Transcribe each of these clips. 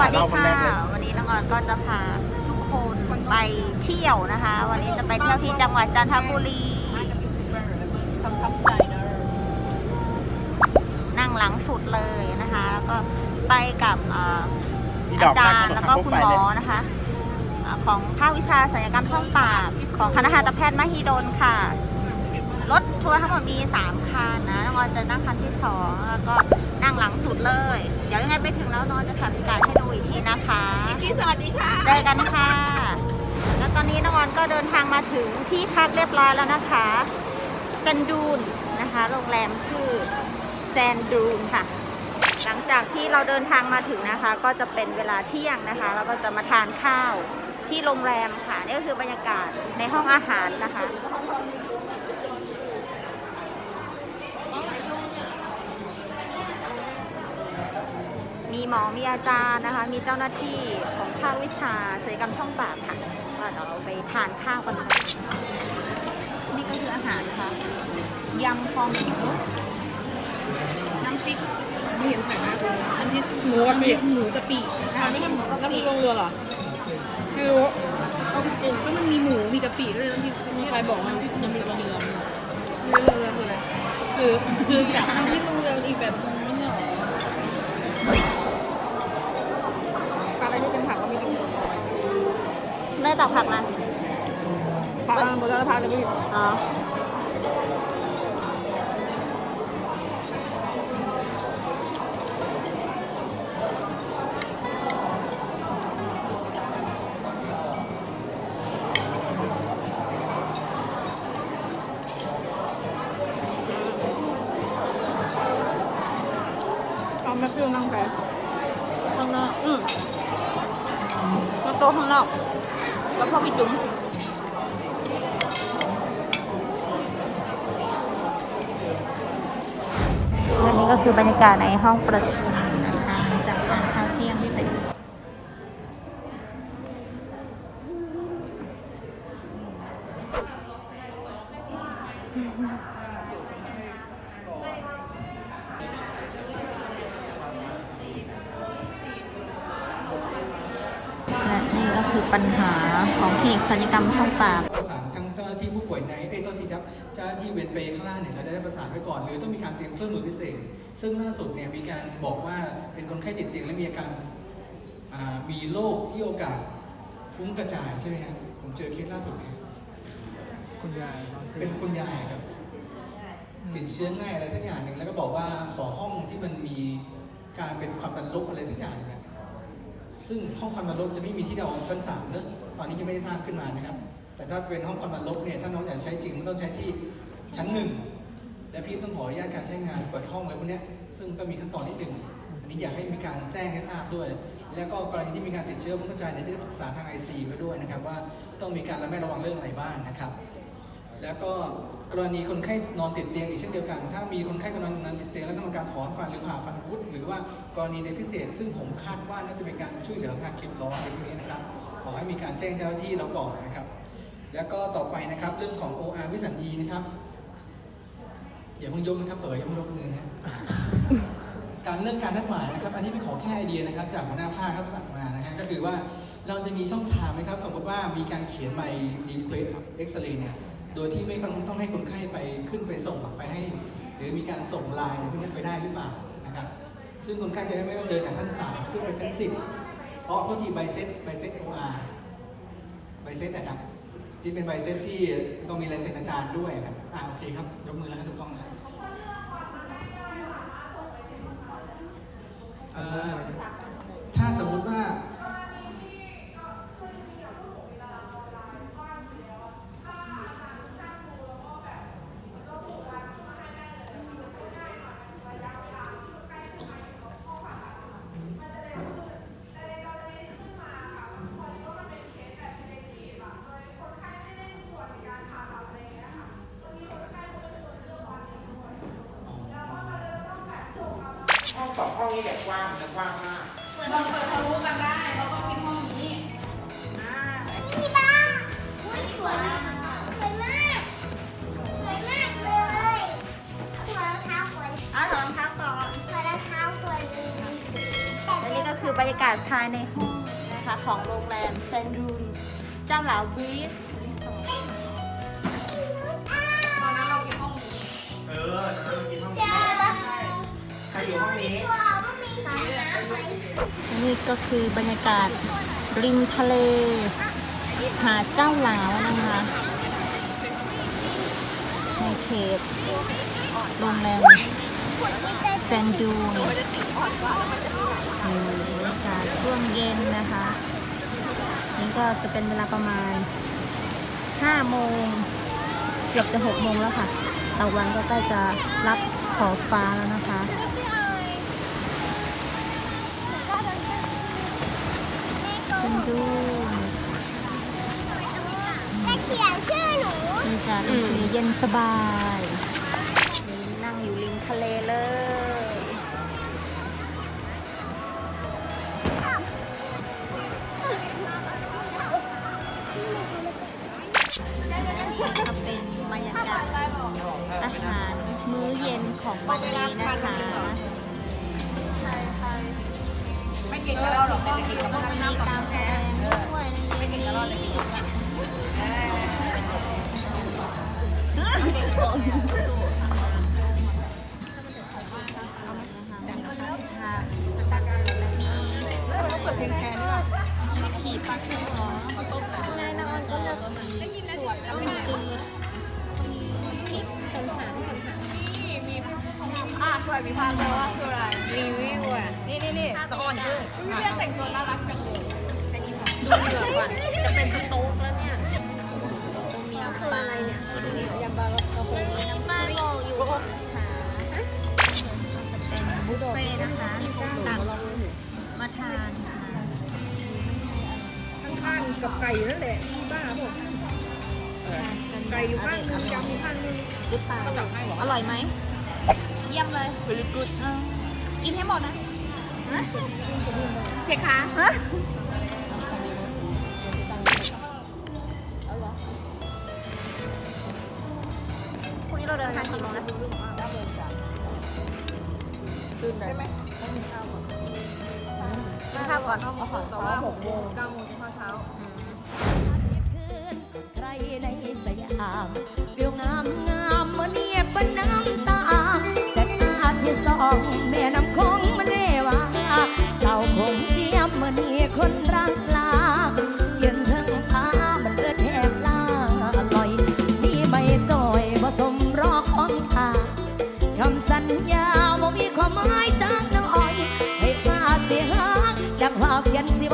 วัสดีเราคนค่ะแรกเลยวันนี้น้องออนก็จะพาทุกคนไปเที่ยวนะคะ วันนี้จะไปเที่ยวที่จังหวัดจันทบุรีต้องทับใจเนอะนั่งหลังสุดเลยนะคะ แล้วก็ไปกับเอ่อมีดอาอกจารัรย์แล้วก็คุณหมอนะคะเอ่อของภาควิชาศัลยกรรมช่องปากของคณะทันตแพทย์มหิดลค่ะ รถทัวร์ทั้งหมดมี 3 คันนะ น้องออนจะนั่งคันที่ 2 แล้วก็ นั่งหลังสุดเลย เดี๋ยวยังไงไปถึงแล้วน้องจะถ่ายบรรยากาศให้ดูอีกทีนะคะพี่สวัสดีค่ะ เจอกันค่ะ แล้วตอนนี้น้องออนก็เดินทางมาถึงที่พักเรียบร้อยแล้วนะคะแซนดูนนะคะโรงแรมชื่อแซนดูนค่ะ หลังจากที่เราเดินทางมาถึงนะคะ ก็จะเป็นเวลาเที่ยงนะคะ แล้วก็จะมาทานข้าวที่โรงแรมค่ะนี่ก็คือบรรยากาศในห้องอาหารนะคะ มีหมอ มีอาจารย์นะคะ มีเจ้าหน้าที่ของภาควิชาศัลยกรรมช่องปากค่ะว่าเดี๋ยวเราไปทานข้าวกันค่ะนี่ก็คืออาหารนะคะยำคอหมูน้ำพริกไม่เห็นถ่ายมากเลยน้ำพริกหมูกะปิหมูกะปินะคะไม่ใช่หมูกะน้ำพปิริกลงเรือเหรอไม่รู้ ต้มจืดก็มันมีหมูมีกะปิก็เลยน้ำพริกมีใครบอกว่าน้ำพริกน้ำพริกลลงงเรืเรืออไม่รู้ลงเรือคืออะไรคือคืออยากน้ำพริกลงเรืออีกแบบนึง ตักผักมาผักบางบนแล้วผักจะไม่กินอ๋อ บรรยากาศในห้องประชุมนะคะหลังจากทานข้าวเที่ยงเสร็จและนี่ก็คือปัญหาของคลินิกศัลยกรรมช่องปาก ประสานทั้งเจ้าหน้าที่ผู้ป่วยในเอ้ยโทษทีครับเจ้าหน้าที่เวรเปรย์ข้างล่างเนี่ยเราจะได้ประสานไว้ก่อน หรือต้องมีการเตรียมเครื่องมือพิเศษ ซึ่งล่าสุดเนี่ยมีการบอกว่าเป็นคนไข้ติดเตียงและมีอาการอ่ามีโรคที่โอกาสฟุ้งกระจายใช่ไหมครับผมเจอเคสล่าสุดเนี่ยคุณยายเป็นคุณยายครับ ติดเชื้อง่ายอะไรสักอย่างหนึ่งแล้วก็บอกว่าขอห้องที่มันมีการเป็นความดันลบอะไรสักอย่างหนึงอะซึ่งห้องความดันลบจะไม่มีที่เราชั้นสามเนอะตอนนี้ยังไม่ได้สร้างขึ้นมานะครับ แต่ถ้าเป็นห้องความดันลบเนี่ยถ้าน้องอยากใช้จริงมันต้องใช้ที่ชั้นหนึ่ง และพี่ต้องขออนุญาตการใช้งานเปิดห้องอะไรพวกเนี้ยซึ่งต้องมีขั้นตอนที่หนึ่งอันนี้อยากให้มีการแจ้งให้ทราบด้วย แล้วก็กรณีที่มีการติดเชื้อฟุ้กระจายเนี่ยที่ได้ปรึกษาทางไอซีไว้ด้วยนะครับว่าต้องมีการระแวดระวังเรื่องอะไรบ้างนะครับ แล้วก็กรณีคนไข้นอนติดเตียงอีกเช่นเดียวกัน ถ้ามีคนไข้คนนอนนอนติดเตียงแล้วต้องการถอนฟันหรือผ่าฟันคุดหรือว่ากรณีในพิเศษ ซึ่งผมคาดว่าน่าจะเป็นการช่วยเหลือการเข็มร้อนในพวกนี้นะครับ ขอให้มีการแจ้งเจ้าหน้าที่เราก่อนนะครับ แล้วก็ต่อไปนะครับเรื่องของ OR วิสัญญีนะครับ อย่าเพิ่งยกนะครับเปิดยังไม่ยกมือนะการเรื่องการนัดหมายนะครับ อันนี้เป็นขอแค่ไอเดียนะครับ จากหัวหน้าภาคครับสั่งมานะครับก็คือว่าเราจะมีช่องทางไหมครับสมมติว่ามีการเขียนใบดีเควสเอ็กซเรย์เนี่ยโดยที่ไม่ต้องให้คนไข้ไปขึ้นไปส่งไปให้ หรือมีการส่งไลน์พวกนี้ไปได้หรือเปล่านะครับ ซึ่งคนไข้จะได้ไม่ต้องเดินจากชั้นสามขึ้นไปชั้นสิบเพราะปกติใบเซ็ตใบเซ็ตโออาร์ใบเซ็ตนะครับที่เป็นใบเซ็ตที่ต้องมีลายเซ็นอาจารย์ด้วยครับอ่าโอเคครับยกมือแล้วครับถูกต้องแล้วเอ่อถ้าสมมุติว่า ห้ องสองห้องนี้แบบกว้างนะกว้างมากเราเปิดทะลุกันได้เราต้องกินห้องนี้อีบ้าอุ๊ยสวยมากสวยมากสวยมากเลยขอรองเท้าก่อนอ้าวถอดรองเท้าก่อนขอรองเท้าก่อนเลยและนี่ก็คือบรรยากาศภายในห้องนะคะของโรงแรมเซนดูนเจ้าหลาวบีชรีสอร์ทตอนนั้นเรากินห้องนี้เออจะไปกินห้องเจนี้อใครอยู่ห้องนี้ตัวว่ามีสาย นี่ก็คือบรรยากาศริมทะเล หาดเจ้าหลาวนะคะในเขตโรงแรมแซนดูนอืมบรรยากาศช่วงเย็นนะคะ นี่ก็จะเป็นเวลาประมาณ 5 โมง เกือบจะ 6 โมงแล้วค่ะตะวันก็ใกล้จะรับขอบฟ้าแล้วนะคะ ฉันดูแต่เขียนชื่อหนูบรรยากาศโอเคเย็นสบายนี่นั่งอยู่ริมทะเลเลย ก็เป็นบรรยากาศอาหารมื้อเย็นของวันนี้นะคะไม่กินกับเราหรอกแต่จะกินกับพวกมีน้ำกับกา จะเป็นสโต๊กแล้วเนี่ยตัวเมียคืออะไรเนี่ยยำปลากระพงมันมีป้ายบอกอยู่ขาจะเป็นบุฟเฟ่ต์นะคะตักมาทานค่ะข้างๆกับไก่นั่นแหละบ้าผมไก่อยู่ข้างนึงยำอยู่ข้างนึงหรือเปล่าอร่อยไหมเยี่ยมเลย very good กินให้หมดนะเพคะ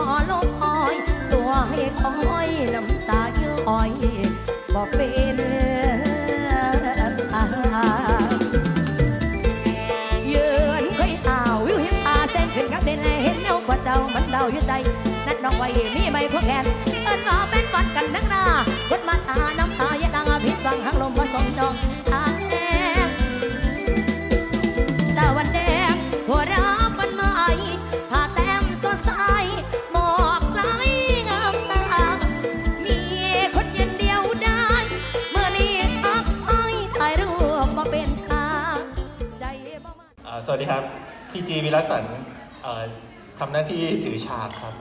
เขียนสิบ่ลงอ้อย ตัวให้คอยน้ำตาย้อยบ่เป็นอายืนค่อยตาวิวหิมอาแสงขึ้นกับเด่นแลเห็นเงากว่าเจ้ามันเดาอยู่ใจ นัดน้องไว้มีไม่ควงแขนเอิ้นว่าเป็นวันกันนักนาคนมาตาน้ำตาอย่าดังผิดหวังหักลมผสมดอกทาง วัสดีครับ พีจีวิรัสันเอ่อทำหน้าที่ถือฉากครับ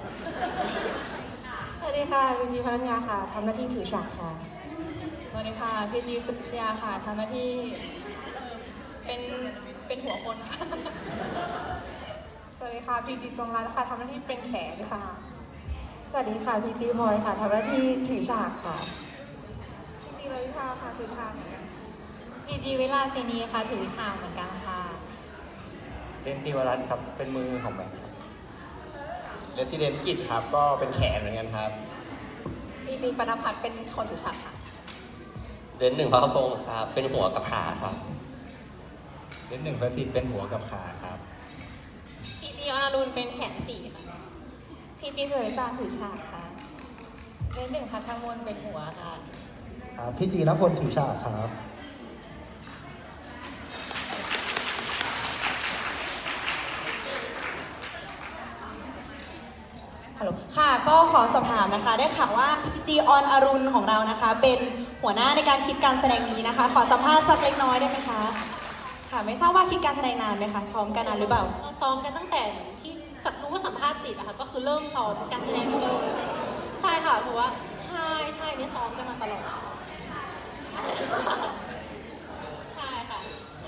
สวัสดีค่ะวิจีพัฒนยาค่ะทำหน้าที่ถือฉากค่ะ สวัสดีค่ะพี่จีสุชยาค่ะทำหน้าที่เป็นเป็นหัวคนค่ะ สวัสดีค่ะพีจีตรงรัตน์ค่ะทำหน้าที่เป็นแขนค่ะ สวัสดีค่ะพีจีพลอยค่ะทำหน้าที่ถือฉากค่ะพีจีเลยค่ะค่ะถือฉากเหมือนกันพี่จีวิลาเซนีค่ะถือฉากเหมือนกันค่ะ เล่นที่วรัตน์ครับ เป็นมือของแบงค์ครับเรสซิเดนกิจครับ ก็เป็นแขนเหมือนกันครับพี่จีปนพัฒน์เป็นคนถือฉากค่ะเดือนหนึ่งพระพงศ์ครับ เป็นหัวกับขาครับ เล่นหนึ่งประสิทธิ์เป็นหัวกับขาครับ พี่จีอนารุณเป็นแขนสี่ค่ะพีจีสวยตาถือฉากค่ะเดือนหนึ่งพัทมนเป็นหัวค่ะพี่จีนพลถือฉากครับ ฮัลโหลค่ะ ก็ขอสอบถามนะคะ ได้ข่าวว่าจีออนอรุณของเรานะคะ เป็นหัวหน้าในการคิดการแสดงนี้นะคะ ขอสัมภาษณ์สักเล็กน้อยได้ไหมคะ ค่ะ ไม่ทราบว่าคิดการแสดงนานไหมคะ ซ้อมกันนานหรือเปล่า เราซ้อมกันตั้งแต่ที่จะรู้ว่าสัมภาษณ์ติดอะค่ะ ก็คือเริ่มซ้อมการแสดงเลย ใช่ค่ะเพราะว่าใช่ใช่นี่ซ้อมกันมาตลอด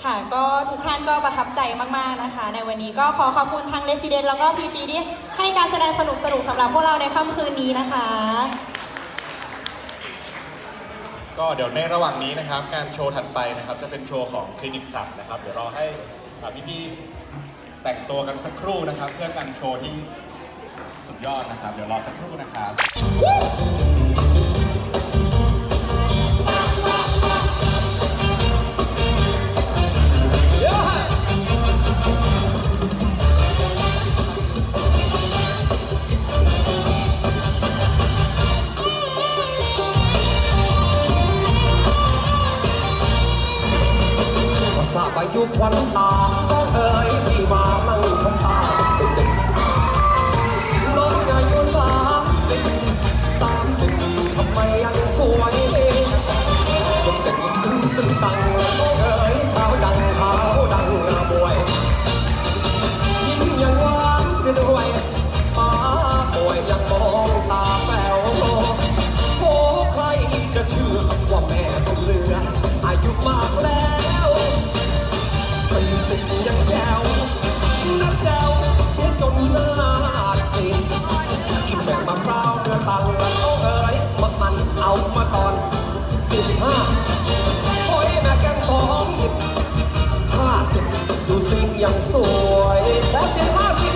ค่ะก็ทุกท่านก็ประทับใจมาก ๆ นะคะ ในวันนี้ก็ขอขอบคุณทาง Resident แล้วก็ PG ที่ให้การแสดงสนุกสนุกสำหรับพวกเราในค่ำคืนนี้นะคะ ก็เดี๋ยวในระหว่างนี้นะครับ การโชว์ถัดไปนะครับ จะเป็นโชว์ของคลินิกสัตว์นะครับ เดี๋ยวรอให้อ่พี่แต่งตัวกันสักครู่นะครับ เพื่อการโชว์ที่สุดยอดนะครับ เดี๋ยวรอสักครู่นะครับ อายุควันตาก็เอ่ยที่มานั่งทำตาเป็นเด็กน้องอายุสามสิบสามสิบทำไมยัง สี่สิบห้าโอ้ยแม่แกงสองหยิบห้าสิบดูสิยังสวยขอเสียงห้าสิบ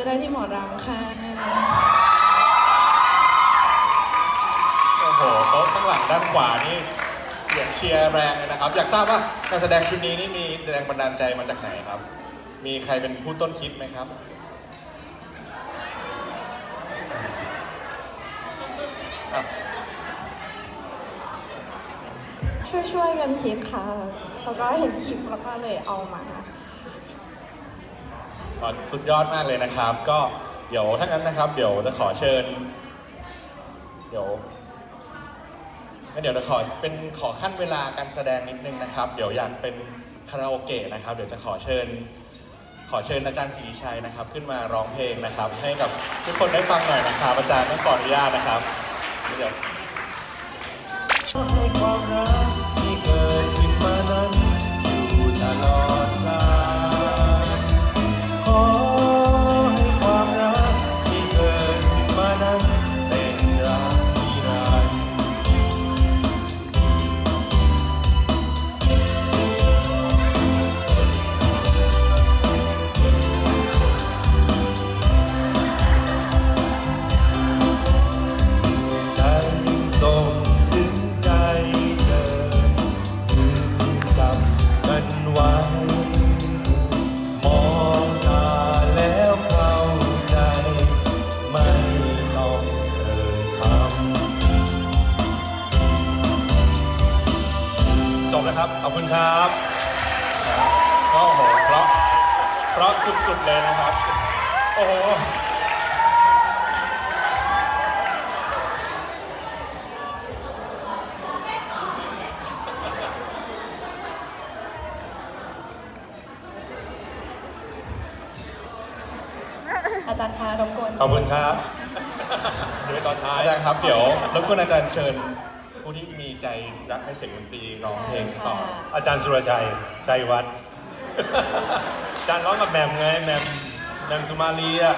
อได้ที่หมอรำค่ะ โอ้โหโต๊ะข้างหลังด้านขวานี่เสียงเชียร์แรงเลยนะครับ อยากทราบว่าการแสดงชุดนี้นี่มีแรงบันดาลใจมาจากไหนครับ มีใครเป็นผู้ต้นคิดไหมครับ ช่วยๆกันคิดค่ะ แล้วก็เห็นคลิปแล้วก็เลยเอามา สุดยอดมากเลยนะครับ ก็เดี๋ยวถ้างั้นนะครับ เดี๋ยวจะขอเชิญ เดี๋ยวงั้นเดี๋ยวจะขอเป็นขอขั้นเวลาการแสดงนิดนึงนะครับ เดี๋ยวอยากเป็นคาราโอเกะนะครับ เดี๋ยวจะขอเชิญ ขอเชิญอาจารย์ศรีชัยนะครับ ขึ้นมาร้องเพลงนะครับ ให้กับทุกคนได้ฟังหน่อยนะครับอาจารย์ต้องขออนุญาตนะครับเดี๋ยว จารย์คะรบกวนขอบคุณครับเดี๋ยวตอนท้ายอาจารย์ครับ เดี๋ยวรบกวนอาจารย์เชิญผู้ที่มีใจรักในเสียงดนตรีร้องเพลงต่อ อาจารย์สุรชัยชัยวัฒน์อาจารย์ร้องกับแหมมไงแหมมแหมมสุมาลีอะ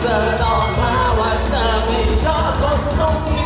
เธอตอนมาว่าเธอไม่ชอบคนตรงนี้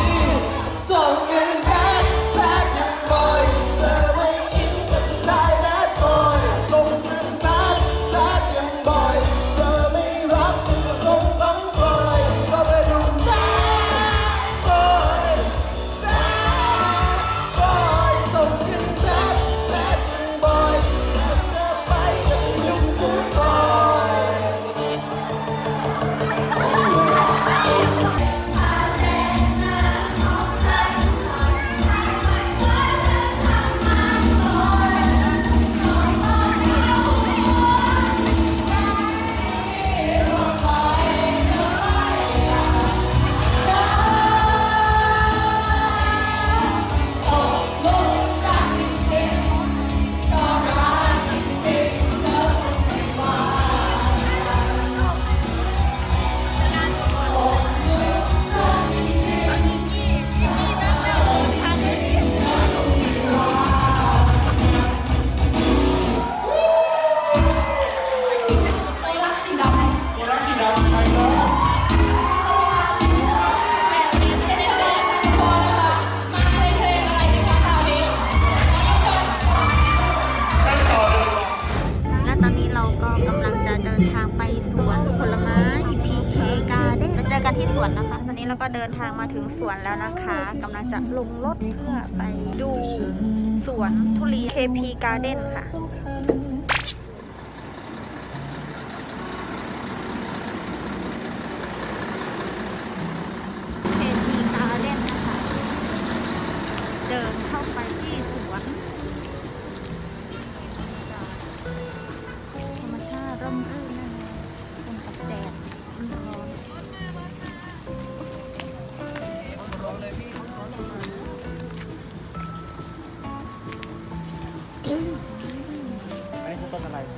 KP Garden ค่ะ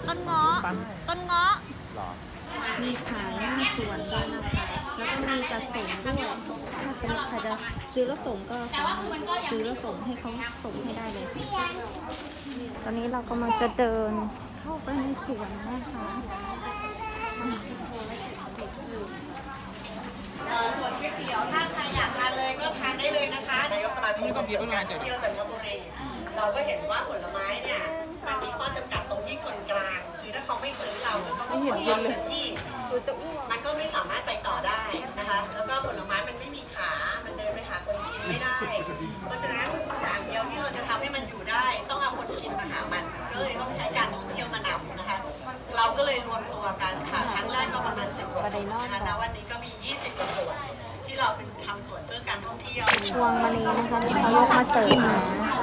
ต้นเงาะต้นเงาะมีขายหน้าสวนด้วยนะคะแล้วก็มีจัดส่งด้วยถ้าสมมติใครจะซื้อแล้วส่งก็สามารถซื้อแล้วส่งให้เขาส่งให้ได้เลย ตอนนี้เรากำลังจะเดินเข้าไปในสวนนะคะส่วนก๋วยเตี๋ยวถ้าใครอยากทานเลยก็ทานได้เลยนะคะนายกสมาคมส่งเสริมการท่องเที่ยวจันทบุรี เราก็เห็นว่าผลไม้เนี่ยมันมีข้อจำกัดตรงที่คนกลาง คือถ้าเขาไม่ซื้อเราก็ต้องกดเราทันที่มันก็ไม่สามารถไปต่อได้นะคะ แล้วก็ผลไม้มันไม่มีขา มันเดินไปหาคนกินไม่ได้ เพราะฉะนั้นอย่างเดียวที่เราจะทำให้มันอยู่ได้ ต้องเอาคนกินมาหามันก็เลยต้องใช้การท่องเที่ยวมานำนะคะ เราก็เลยรวมตัวกันค่ะครั้งแรกก็ประมาณ10กว่าสวนนะคะณวันนี้ก็มี 20กว่าสวนที่เราเป็นทำสวนเพื่อการท่องเที่ยวพวงมณีนะคะที่เขายกมาเสิร์ฟ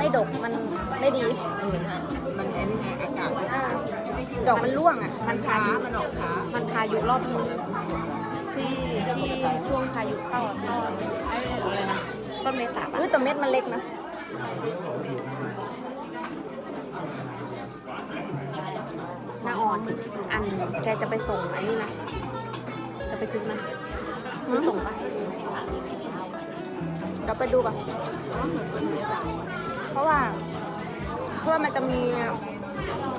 ไม่ดกมันไม่ดีมันแอนไงอากาศอ่าดอกมันร่วงอะ มันค้ามันออกค้ามันพายุรอบนึงที่ที่ช่วงพายุเข้าเข้าไอ้อะไรนะต้นเมษาปะอุ้ยแต่เม็ดมันเล็กนะหน้าอ่อนอันแกจะไปส่งไอ้นี่นะจะไปซื้อมันซื้อส่งปะเราไปดูก่อนเเพราะว่า เพราะว่ามันจะมี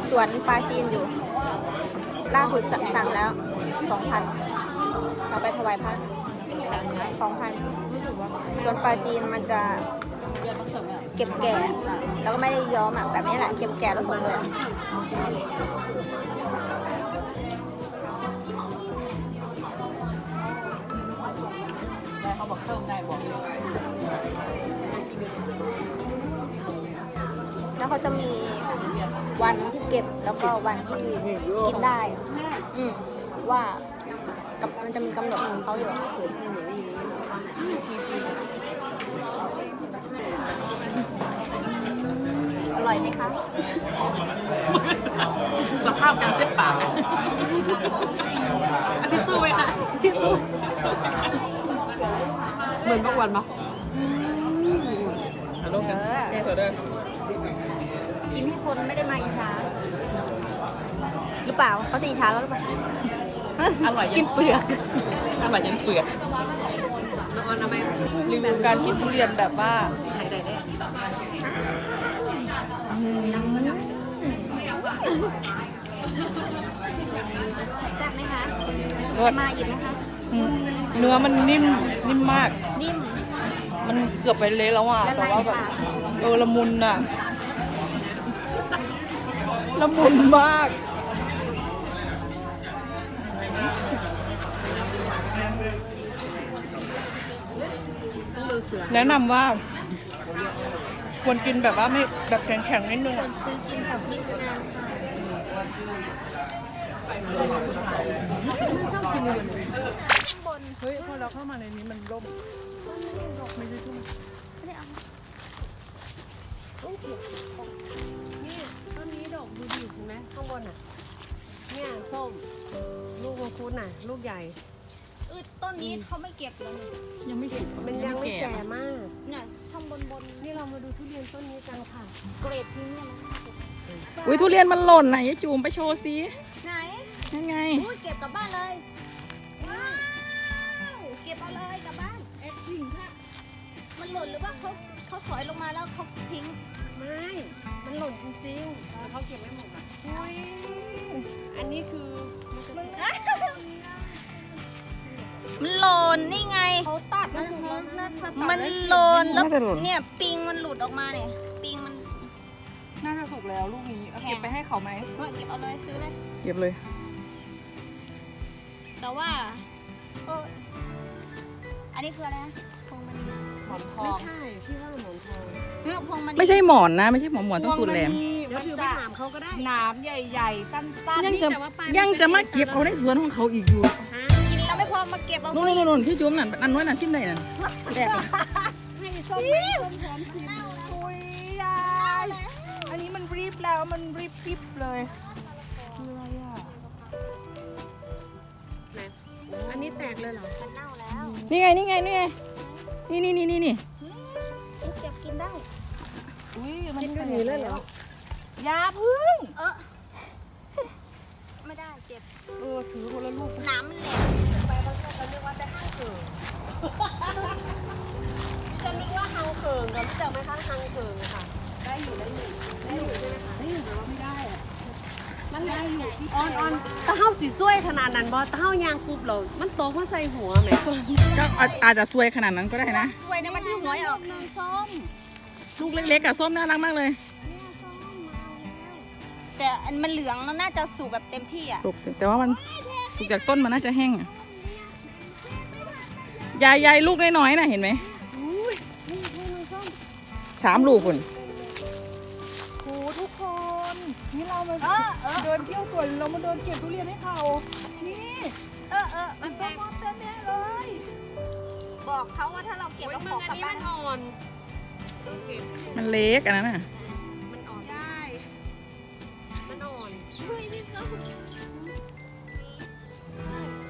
สวนปลาจีนอยู่ ล่าสุดสั่งแล้วสองพันเราไปถวายพระสองพันสวนปลาจีนมันจะเก็บแก่แล้วก็ไม่ได้ย้อมอะแบบนี้แหละเก็บแก่แล้วส่งเลย เขาจะมีวันที่เก็บแล้วก็วันที่กินได้อืมว่ากับมันจะมีกำหนดของเขาอยู่อร่อยไหมคะ สภาพการเส้นปากอะทิชชู่ไหมคะทิชชู่เหมือนเมื่อวันปะฮัลโหลกันแม่ตัวเด้อกินให้ คนไม่ได้มาอิจฉาหรือเปล่าเขาจะอิจฉาแล้วหรือเปล่าอร่อยยักินนเปลือก อร่อยยันเปลือกน้องออนทำไมรีวิวการกินทุเรียนแบบว่าหายใจได้แซ่บไหมคะรสมาอีกไหมคะ เนื้อมันนิ่มนิ่มมาก นิ่มมันเกือบไปเละแล้วอะละแต่ลายว่าในแบบปากเออละมุนอะ ละมุนมาก แนะนำว่าควรกินแบบว่าไม่แบบแข็งๆนิดนึงอะซื้อกินกับพริกนานค่ะเฮ้ยพอเราเข้ามาในนี้มันร่มไม่ใช่ทุ่งนี่ต้น นี้ดอกดูดิเห็นไหมข้างบนอะ เนี่ยส้ม ลูกมังคุดน่ะ ลูกใหญ่ เออต้นนี้เขาไม่เก็บเลยยังไม่เก็บมันยังไม่แก่มาก เนี่ยข้างบนบนนี่เรามาดูทุเรียนต้นนี้กันค่ะ เกรดพรีเมียมนะอุ้ยทุเรียนมันหล่นไหนยายจูมไปโชว์ซิไหนยังไง อุ้ยเก็บกลับบ้านเลยว้าวเก็บเอาเลยกลับบ้านเอ็ดจริงค่ะมันหล่นหรือว่าเขาเขาถอยลงมาแล้วเขาทิ้งไม่ มันหล่นจริงๆแต่เขาเก็บไม่หมดอะอุ้ยอันนี้คือมันมันหล่นนี่ไง เขาตัดนะเขาน่าจะตัดมันได้หล่นแล้วน่าจะหล่น เนี่ยปิงมันหลุดออกมาเนี่ยปิงมันน่าจะถูกแล้วลูกนี้เอาเก็บไปให้เขาไหมเฮ้ยเก็บเอาเลยซื้อเลย เก็บเลย แต่ว่าเอออันนี้คืออะไรนะพวงมณี หมอนทองไม่ใช่พี่ว่าหมอนทองเรื่องพวงมณีไม่ใช่หมอนนะ ไม่ใช่หมอนหมอนต้องตูดแหลมเดี๋ยวถือไปถามเขาก็ได้หนามใหญ่ ๆ สั้นๆยังนี่จะแต่ว่าปลายยังจะมาเก็บเอาในสวนของเขาอีกอยู่กินแล้วไม่พอมาเก็บเอานู่นนู่นนู่นพี่จุ๊มนั่นอันน้อยนั่นสิ้นได้นั่นแดกน่ะให้ส้มให้ส้มพร้อมชิมอุ้ยยายอันนี้มันรีบแล้วมันรีบรีบเลยคืออะไรอะไหนอันนี้แตกเลยเหรอมันเน่าแล้วนี่ไงนี่ไงนี่ไง นี่นี่นี่นี่นี่เก็บกินได้ อุ้ยมันแตกเลยเหรอยาพึ่ง เออไม่ได้เจ็บ เออถือคนละลูกน้ำมันแหลมไปบางทีเราเรียกว่าจะห้างเขิงจะนึกว่าฮังเขิงเรารู้จักไหมคะฮังเขิงอะค่ะ ได้อยู่ได้อยู่ได้อยู่ใช่ไหม อยู่ที่ออนออนตะเฮาสีสวยขนาดนั้นบอตะเฮายางคุบเรามันโตมาใส่หัวแหมก็อาอาจจะซวยขนาดนั้นก็ได้นะ สวยนะมันที่หัวออกส้มลูกเล็กๆกับส้มน่ารักมากเลยแต่อันมันเหลืองแล้วน่าจะสุกแบบเต็มที่อะ สุกแต่ว่ามันสุกจากต้นมันน่าจะแห้งอะยายยายลูกน้อยๆน่ะเห็นไหมสามลูกคุณ มาเออเออ เดินเที่ยวสวนเรามาเดินเก็บทุเรียนให้เขานี่เออเออมันต้นมอเต็มแน่เลยบอกเขาว่าถ้าเราเก็บแล้วของกลับบ้านอ่อนต้องเก็บมันเล็กอันนั้นน่ะ มันอ่อน ได้มันอ่อนเฮ้ยพี่ส้ม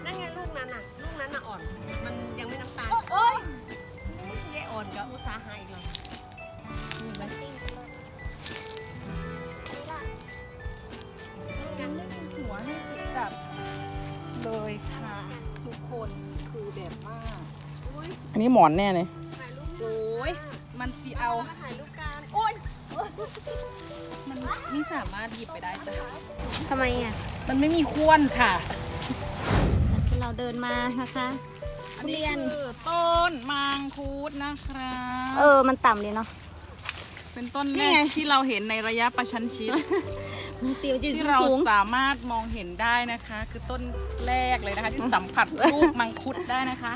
นั่นไงลูกนั้นน่ะ ลูกนั้นน่ะอ่อน มันยังไม่น้ำตาลโอ้ยเย่อ่อนกับอุตสาหะอีกแล้วยัง หัวให้จับเลยค่ะ ทุกคนคือแบบว่าอันนี้หมอนแน่เลยโอ้ยมันสีเอาถ่ายรูปการโอ้ยมันไม่สามารถหยิบไปได้จ้ะทำไมอะ มันไม่มีควนค่ะที่เราเดินมานะคะอันทุนี้เรียนคือต้นมังคุดนะครับเออ มันต่ำดีเนาะ เป็นต้นนี่แรไงกที่เราเห็นในระยะประชันชิด มันติวอยู่ที่เราสูงสามารถมองเห็นได้นะคะ คือต้นแรกเลยนะคะ ที่สัมผัสลูกมังคุดได้นะคะ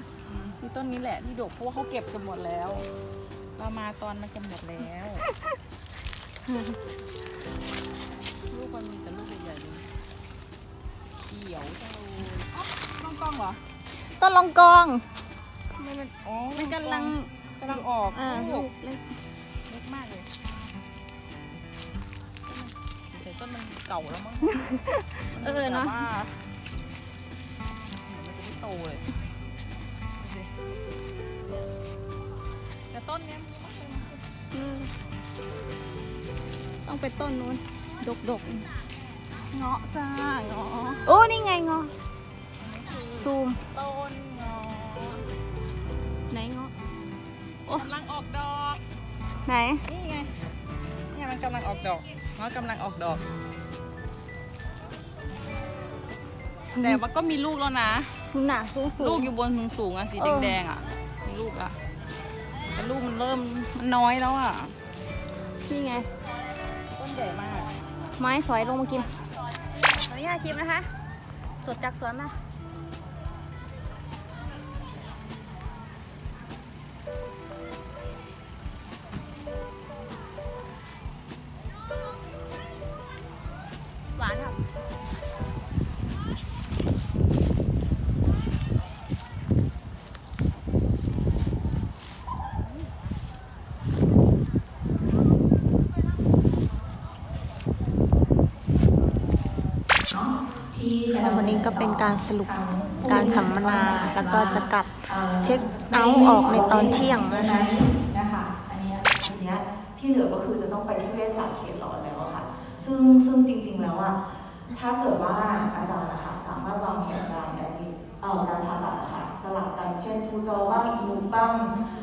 คือต้นนี้แหละที่ดกเพราะว่าเขาเก็บกันหมดแล้ว เรามาตอนมันจะหมดแล้วลูกมันมีแต่ลูกใหญ่ๆเลยเขียวจังเลยอ๋อกล้องกล้องๆเหรอต้นลองกองมันอ๋อมันกำลังกำลังออกอ่าลูลูก กเล็กเล็ก ต้นมันเก่าแล้วมั้งเออเนาะแต่ว่ามันจะไม่โตเลยดูสิแต่ต้นเนี้ยมันก็เป็นอืมต้องไปต้นนู้น ดกดกเงาะจ้าเงาะๆโอ้นี่ไงงอซูมต้นเงาะไหนงอกำลังออกดอก ไหน นี่ไง เนี่ยมันกำลังออกดอก เงาะกำลังออกดอก แต่มันก็มีลูกแล้วนะหนาสูงสูงลูกอยู่บนสูงๆอะสีเออแดงๆอะมีลูกอะแต่ลูกมันเริ่มมันน้อยแล้วอะนี่ไง ต้นใหญ่มาก ไม้สอยลงมากินขออนุญาตชิมนะคะ สดจากสวนนะ เป็นการสรุปการสัมมนา แล้วก็จะกลับเช็คเอาท์ออกในตอนเที่ยงนะคะนะคะอันเนี้ยอันเนี้ยที่เหลือก็คือจะต้องไปที่เวชศาสตร์เขตร้อนแล้วอะค่ะ ซึ่งซึ่งจริง ๆ แล้วอะถ้าเกิดว่าอาจารย์นะคะสามารถวางแผนการแอดมิดเอ่อการผ่าตัดอะค่ะสลับกันเช่นทูจอบ้างอีนุกบ้าง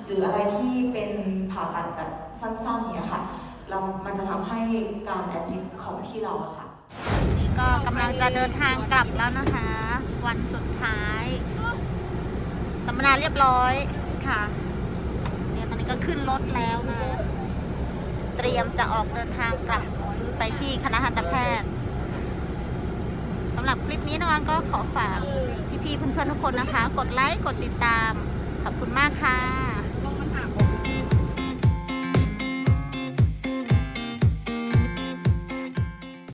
หรืออะไรที่เป็นผ่าตัดแบบสั้นๆเนี้ยค่ะเรามันจะทำให้การแอดมิดของที่เราอะค่ะ นี่ก็กำลังจะเดินทางกลับแล้วนะคะ วันสุดท้ายสัมมนาเรียบร้อยค่ะ เนี่ยตอนนี้ก็ขึ้นรถแล้วนะ เตรียมจะออกเดินทางกลับไปที่คณะทันตแพทย์สำหรับคลิปนี้นอนก็ขอฝากพี่ๆเพื่อนๆทุกคนนะคะ กดไลค์ กดติดตาม ขอบคุณมากค่ะ